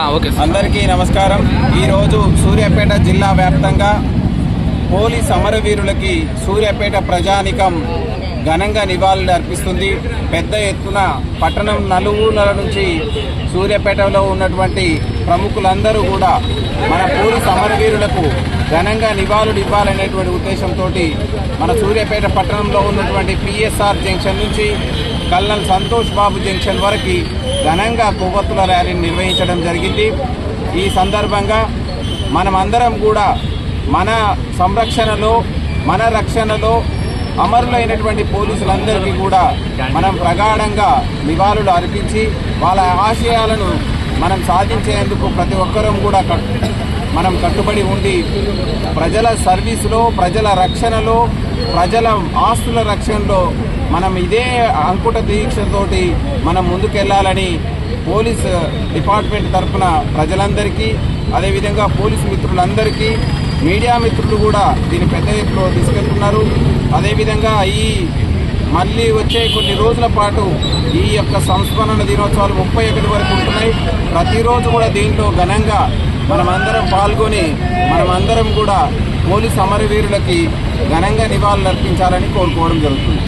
అందరికీ నమస్కారం. ఈరోజు సూర్యాపేట జిల్లా వ్యాప్తంగా పోలీస్ అమరవీరులకి సూర్యాపేట ప్రజానికం ఘనంగా నివాళులు అర్పిస్తుంది. పెద్ద ఎత్తున పట్టణం నలుగుల నుంచి సూర్యాపేటలో ఉన్నటువంటి ప్రముఖులందరూ కూడా మన పోలీస్ అమరవీరులకు ఘనంగా నివాళులు ఇవ్వాలనేటువంటి ఉద్దేశంతో మన సూర్యాపేట పట్టణంలో ఉన్నటువంటి పిఎస్ఆర్ జంక్షన్ నుంచి కల్నల్ సంతోష్ బాబు జంక్షన్ వరకు ఘనంగా కొవ్వొత్తుల ర్యాలీని నిర్వహించడం జరిగింది. ఈ సందర్భంగా మనమందరం కూడా మన సంరక్షణలో మన రక్షణలో అమరులైనటువంటి పోలీసులందరికీ కూడా మనం ప్రగాఢంగా నివాళులు అర్పించి వాళ్ళ ఆశయాలను మనం సాధించేందుకు ప్రతి ఒక్కరూ కూడా మనం కట్టుబడి ఉండి ప్రజల సర్వీసులో ప్రజల రక్షణలో ప్రజల ఆస్తుల రక్షణలో మనం ఇదే అంకుట దీక్షతోటి మనం ముందుకెళ్ళాలని పోలీస్ డిపార్ట్మెంట్ తరఫున ప్రజలందరికీ అదేవిధంగా పోలీసు మిత్రులందరికీ మీడియా మిత్రులు కూడా దీన్ని పెద్ద ఎత్తులో తీసుకెళ్తున్నారు. అదేవిధంగా ఈ మళ్ళీ వచ్చే కొన్ని రోజుల పాటు ఈ యొక్క సంస్మరణ దినోత్సవాలు ముప్పై ఒకటి వరకు ఉంటున్నాయి. ప్రతిరోజు కూడా దీంట్లో ఘనంగా మనమందరం పాల్గొని మనమందరం కూడా పోలీస్ అమరవీరులకి ఘనంగా నివాళులు అర్పించాలని కోరుకోవడం జరుగుతుంది.